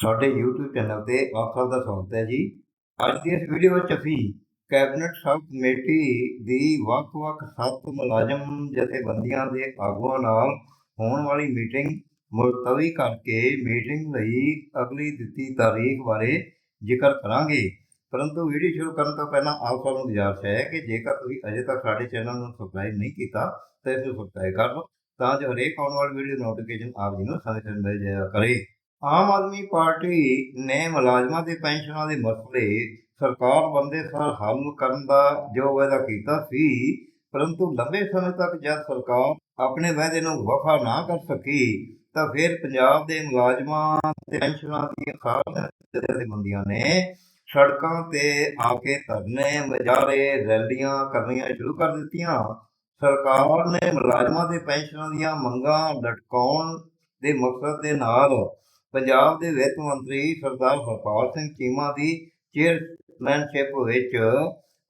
ਸਾਡੇ YouTube channel ਤੇ ਆਪ ਸਭ ਦਾ ਸਵਾਗਤ ਹੈ ਜੀ। ਅੱਜ ਦੀ ਇਸ ਵੀਡੀਓ ਵਿੱਚ ਅਸੀਂ ਕੈਬਨਿਟ ਸਬ ਕਮੇਟੀ ਦੀ ਵੱਖ-ਵੱਖ ਸੱਤ ਮੁਲਾਜ਼ਮ ਜਥੇਬੰਦੀਆਂ ਦੇ ਆਗੂਆਂ ਨਾਲ ਹੋਣ ਵਾਲੀ ਮੀਟਿੰਗ ਮੁਲਤਵੀ ਕਰਕੇ ਮੀਟਿੰਗ ਲਈ ਅਗਲੀ ਦਿੱਤੀ ਤਾਰੀਖ ਬਾਰੇ ਜ਼ਿਕਰ ਕਰਾਂਗੇ। ਪਰੰਤੂ ਵੀਡੀਓ ਸ਼ੁਰੂ ਕਰਨ ਤੋਂ ਪਹਿਲਾਂ ਆਪ ਸਭ ਨੂੰ ਗੁਜ਼ਾਰਿਸ਼ ਹੈ ਕਿ ਜੇਕਰ ਤੁਸੀਂ ਅਜੇ ਤੱਕ ਸਾਡੇ ਚੈਨਲ ਨੂੰ ਸਬਸਕ੍ਰਾਈਬ ਨਹੀਂ ਕੀਤਾ, ਤਾਂ ਇਸ ਨੂੰ ਸਬਸਕ੍ਰਾਈਬ ਕਰ ਲਓ, ਤਾਂ ਜੋ ਹਰੇਕ ਆਉਣ ਵਾਲੀ ਵੀਡੀਓ ਨੋਟੀਫਿਕੇਸ਼ਨ ਆਪ ਜੀ ਨੂੰ ਸਮੇਂ ਸਿਰ ਮਿਲ ਜਾਇਆ ਕਰੇ। ਆਮ ਆਦਮੀ ਪਾਰਟੀ ਨੇ ਮੁਲਾਜ਼ਮਾਂ ਦੇ ਪੈਨਸ਼ਨਾਂ ਦੇ ਮਸਲੇ ਸਰਕਾਰ ਬੰਦੇ ਸਾਰ ਹੱਲ ਕਰਨ ਦਾ ਜੋ ਵਾਅਦਾ ਕੀਤਾ ਸੀ, ਪਰੰਤੂ ਲੰਬੇ ਸਮੇਂ ਤੱਕ ਜਦ ਸਰਕਾਰ ਆਪਣੇ ਵਾਅਦੇ ਨੂੰ ਵਫਾ ਨਾ ਕਰ ਸਕੀ, ਤਾਂ ਫਿਰ ਪੰਜਾਬ ਦੇ ਮੁਲਾਜ਼ਮਾਂ ਤੇ ਪੈਨਸ਼ਨਾਂ ਦੀਆਂ ਸਾਰੀਆਂ ਜਥੇਬੰਦੀਆਂ ਨੇ ਸੜਕਾਂ ਤੇ ਆ ਕੇ ਧਰਨੇ ਮੁਜ਼ਾਹਰੇ ਰੈਲੀਆਂ ਕਰਨੀਆਂ ਸ਼ੁਰੂ ਕਰ ਦਿੱਤੀਆਂ। ਸਰਕਾਰ ਨੇ ਮੁਲਾਜ਼ਮਾਂ ਦੇ ਪੈਨਸ਼ਨਾਂ ਦੀਆਂ ਮੰਗਾਂ ਲਟਕਾਉਣ ਦੇ ਮਕਸਦ ਦੇ ਨਾਲ ਪੰਜਾਬ ਦੇ ਵਿੱਤ ਮੰਤਰੀ ਸਰਦਾਰ ਹਰਪਾਲ ਸਿੰਘ ਚੀਮਾ ਦੀ ਚੇਅਰਮੈਨਸ਼ਿਪ ਵਿੱਚ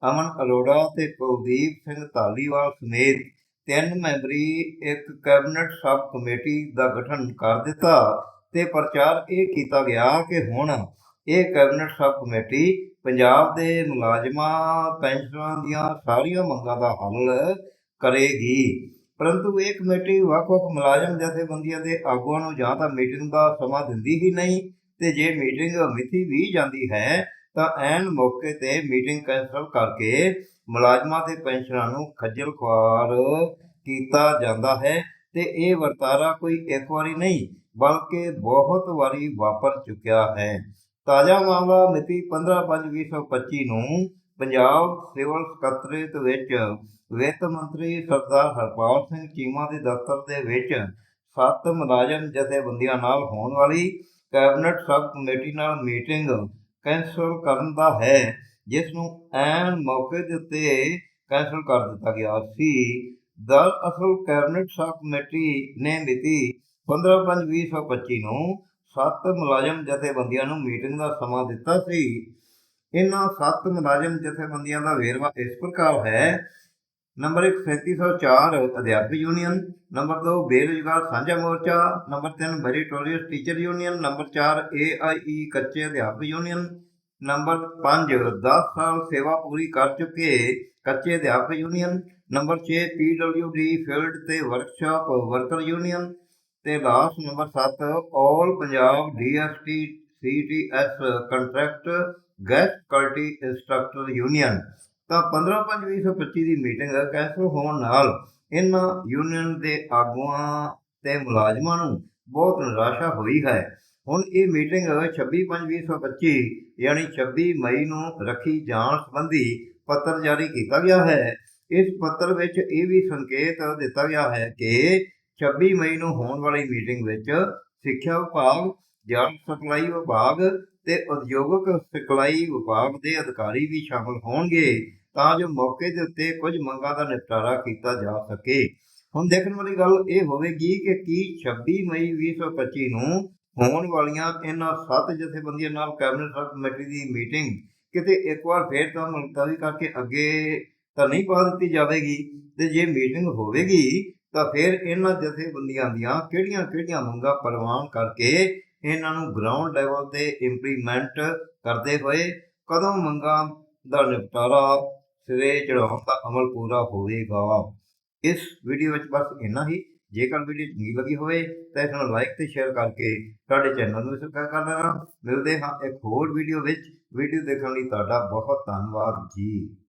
ਅਮਨ ਅਰੋੜਾ ਤੇ ਕੁਲਦੀਪ ਸਿੰਘ ਧਾਲੀਵਾਲ ਸਮੇਤ ਤਿੰਨ ਮੈਂਬਰੀ ਇੱਕ ਕੈਬਨਿਟ ਸਬ ਕਮੇਟੀ ਦਾ ਗਠਨ ਕਰ ਦਿੱਤਾ ਤੇ ਪ੍ਰਚਾਰ ਇਹ ਕੀਤਾ ਗਿਆ ਕਿ ਹੁਣ ਇਹ ਕੈਬਨਿਟ ਸਬ ਕਮੇਟੀ ਪੰਜਾਬ ਦੇ ਮੁਲਾਜ਼ਮਾਂ, ਪੈਨਸ਼ਨਾਂ ਦੀਆਂ ਸਾਰੀਆਂ ਮੰਗਾਂ ਦਾ ਹੱਲ ਕਰੇਗੀ। ਪਰੰਤੂ ਇਹ ਕਮੇਟੀ ਵੱਖ-ਵੱਖ ਮੁਲਾਜ਼ਮ, ਜਥੇਬੰਦੀਆਂ ਦੇ ਆਗੂਆਂ ਨੂੰ ਜਾਂ ਤਾਂ ਮੀਟਿੰਗ ਦਾ ਸਮਾਂ ਦਿੰਦੀ ਹੀ ਨਹੀਂ ਤੇ ਜੇ ਮੀਟਿੰਗ ਮਿੱਥੀ ਵੀ ਜਾਂਦੀ ਹੈ, ਤਾਂ ਐਨ ਮੌਕੇ ਤੇ ਮੀਟਿੰਗ ਕੈਂਸਲ ਕਰਕੇ ਮੁਲਾਜ਼ਮਾਂ ਦੇ ਪੈਨਸ਼ਨਾਂ ਨੂੰ ਖੱਜਲ ਖੁਆਰ ਕੀਤਾ ਜਾਂਦਾ ਹੈ ਤੇ ਇਹ ਵਰਤਾਰਾ ਕੋਈ ਇੱਕ ਵਾਰੀ ਨਹੀਂ, ਬਲਕਿ ਬਹੁਤ ਵਾਰੀ ਵਾਪਰ ਚੁੱਕਿਆ ਹੈ। ਤਾਜ਼ਾ ਮਾਮਲਾ ਮਿਤੀ 15/5/2025 ਨੂੰ ਪੰਜਾਬ ਸਿਵਲ ਸਕੱਤਰੇਤ ਵਿੱਚ ਵਿੱਤ ਮੰਤਰੀ ਸਰਦਾਰ ਹਰਪਾਲ ਸਿੰਘ ਚੀਮਾ ਦੇ ਦਫ਼ਤਰ ਦੇ ਵਿੱਚ ਸੱਤ ਮੁਲਾਜ਼ਮ ਜਥੇਬੰਦੀਆਂ ਨਾਲ ਹੋਣ ਵਾਲੀ ਕੈਬਨਿਟ ਸਬ ਕਮੇਟੀ ਨਾਲ ਮੀਟਿੰਗ ਕੈਂਸਲ ਕਰਨ ਦਾ ਹੈ, ਜਿਸ ਨੂੰ ਐਨ ਮੌਕੇ ਦੇ ਉੱਤੇ ਕੈਂਸਲ ਕਰ ਦਿੱਤਾ ਗਿਆ ਸੀ। ਦਲ ਅਸਲ ਕੈਬਨਿਟ ਸਬ ਕਮੇਟੀ ਨੇ ਮਿਤੀ 15/5/2025 ਨੂੰ ਸੱਤ ਮੁਲਾਜ਼ਮ ਜਥੇਬੰਦੀਆਂ ਨੂੰ ਮੀਟਿੰਗ ਦਾ ਸਮਾਂ ਦਿੱਤਾ ਸੀ। ਇਹਨਾਂ ਸੱਤ ਮੁਲਾਜ਼ਮ ਜਥੇਬੰਦੀਆਂ ਦਾ ਵੇਰਵਾ ਇਸ ਪ੍ਰਕਾਰ ਹੈ। ਨੰਬਰ 1 3704 ਅਧਿਆਪਕ ਯੂਨੀਅਨ। ਨੰਬਰ 2 ਬੇਰੁਜ਼ਗਾਰ ਸਾਂਝਾ ਮੋਰਚਾ। Number 3 meritorious teacher union. Number 4 AIE ਕੱਚੇ ਅਧਿਆਪਕ ਯੂਨੀਅਨ। ਨੰਬਰ 5 10 ਸਾਲ ਸੇਵਾ ਪੂਰੀ ਕਰ ਚੁੱਕੇ ਕੱਚੇ ਅਧਿਆਪਕ ਯੂਨੀਅਨ। ਨੰਬਰ 6 ਪੀਡਬਲਯੂਡੀ ਫੀਲਡ ਤੇ ਵਰਕਸ਼ਾਪ ਵਰਕਰ ਯੂਨੀਅਨ। ਤੇ last number 7 all Punjab DST CTS contract gas quality instructor union. ਤਾਂ 15/5/2025 ਦੀ ਮੀਟਿੰਗ ਕੈਂਸਲ ਹੋਣ ਨਾਲ ਇਹਨਾਂ ਯੂਨੀਅਨ ਦੇ ਆਗੂਆਂ ਤੇ ਮੁਲਾਜ਼ਮਾਂ ਨੂੰ ਬਹੁਤ ਨਿਰਾਸ਼ਾ ਹੋਈ ਹੈ। ਹੁਣ ਇਹ ਮੀਟਿੰਗ 26/5/2025 ਯਾਨੀ 26 ਮਈ ਨੂੰ ਰੱਖੀ ਜਾਣ ਸੰਬੰਧੀ ਪੱਤਰ ਜਾਰੀ ਕੀਤਾ ਗਿਆ ਹੈ। ਇਸ ਪੱਤਰ ਵਿੱਚ ਇਹ ਵੀ ਸੰਕੇਤ ਦਿੱਤਾ ਗਿਆ ਹੈ ਕਿ 26 ਮਈ ਨੂੰ ਹੋਣ ਵਾਲੀ ਮੀਟਿੰਗ ਵਿੱਚ ਸਿੱਖਿਆ ਵਿਭਾਗ ਜਲ ਸਪਲਾਈ ਵਿਭਾਗ ਤੇ ਉਦਯੋਗਿਕ ਸਿਖਲਾਈ ਵਿਭਾਗ ਦੇ ਅਧਿਕਾਰੀ ਵੀ ਸ਼ਾਮਲ ਹੋਣਗੇ ਤਾਂ ਜੋ ਮੌਕੇ ਦੇ ਉੱਤੇ ਕੁਝ ਮੰਗਾਂ ਦਾ ਨਿਪਟਾਰਾ ਕੀਤਾ ਜਾ ਸਕੇ। ਹੁਣ ਦੇਖਣ ਵਾਲੀ ਗੱਲ ਇਹ ਹੋਵੇਗੀ ਕਿ ਕੀ 26 ਮਈ 2025 ਨੂੰ ਹੋਣ ਵਾਲੀਆਂ ਇਹਨਾਂ ਸੱਤ ਜਥੇਬੰਦੀਆਂ ਨਾਲ ਕੈਬਨਿਟ ਸਬ ਕਮੇਟੀ ਦੀ ਮੀਟਿੰਗ ਕਿਤੇ ਇੱਕ ਵਾਰ ਫੇਰ ਤਾਂ ਮੁਲਤਵੀ ਕਰਕੇ ਅੱਗੇ ਤਾਂ ਨਹੀਂ ਪਾ ਦਿੱਤੀ ਜਾਵੇਗੀ ਤੇ ਜੇ ਮੀਟਿੰਗ ਹੋਵੇਗੀ ਤਾਂ ਫਿਰ ਇਹਨਾਂ ਜਥੇਬੰਦੀਆਂ ਦੀਆਂ ਕਿਹੜੀਆਂ-ਕਿਹੜੀਆਂ ਮੰਗਾਂ ਪ੍ਰਵਾਨ ਕਰਕੇ ਇਹਨਾਂ ਨੂੰ ਗਰਾਊਂਡ ਲੈਵਲ ਤੇ ਇੰਪਲੀਮੈਂਟ ਕਰਦੇ ਹੋਏ ਕਦੋਂ ਮੰਗਾਂ ਦਾ ਨਿਪਟਾਰਾ ਸਿਰੇ ਚੜਾਉਣ ਦਾ ਅਮਲ ਪੂਰਾ ਹੋਵੇਗਾ? ਇਸ ਵੀਡੀਓ ਵਿੱਚ ਬਸ ਇੰਨਾ ਹੀ। ਜੇਕਰ ਵੀਡੀਓ ਚੰਗੀ ਲੱਗੀ ਹੋਵੇ ਤਾਂ ਇਸ ਨੂੰ ਲਾਈਕ ਤੇ ਸ਼ੇਅਰ ਕਰਕੇ ਸਾਡੇ ਚੈਨਲ ਨੂੰ ਸਬਸਕ੍ਰਾਈਬ ਕਰ ਲੈਣਾ। ਮਿਲਦੇ ਹਾਂ ਇੱਕ ਹੋਰ ਵੀਡੀਓ ਵਿੱਚ। ਵੀਡੀਓ ਦੇਖਣ ਲਈ ਤੁਹਾਡਾ ਬਹੁਤ ਧੰਨਵਾਦ ਜੀ।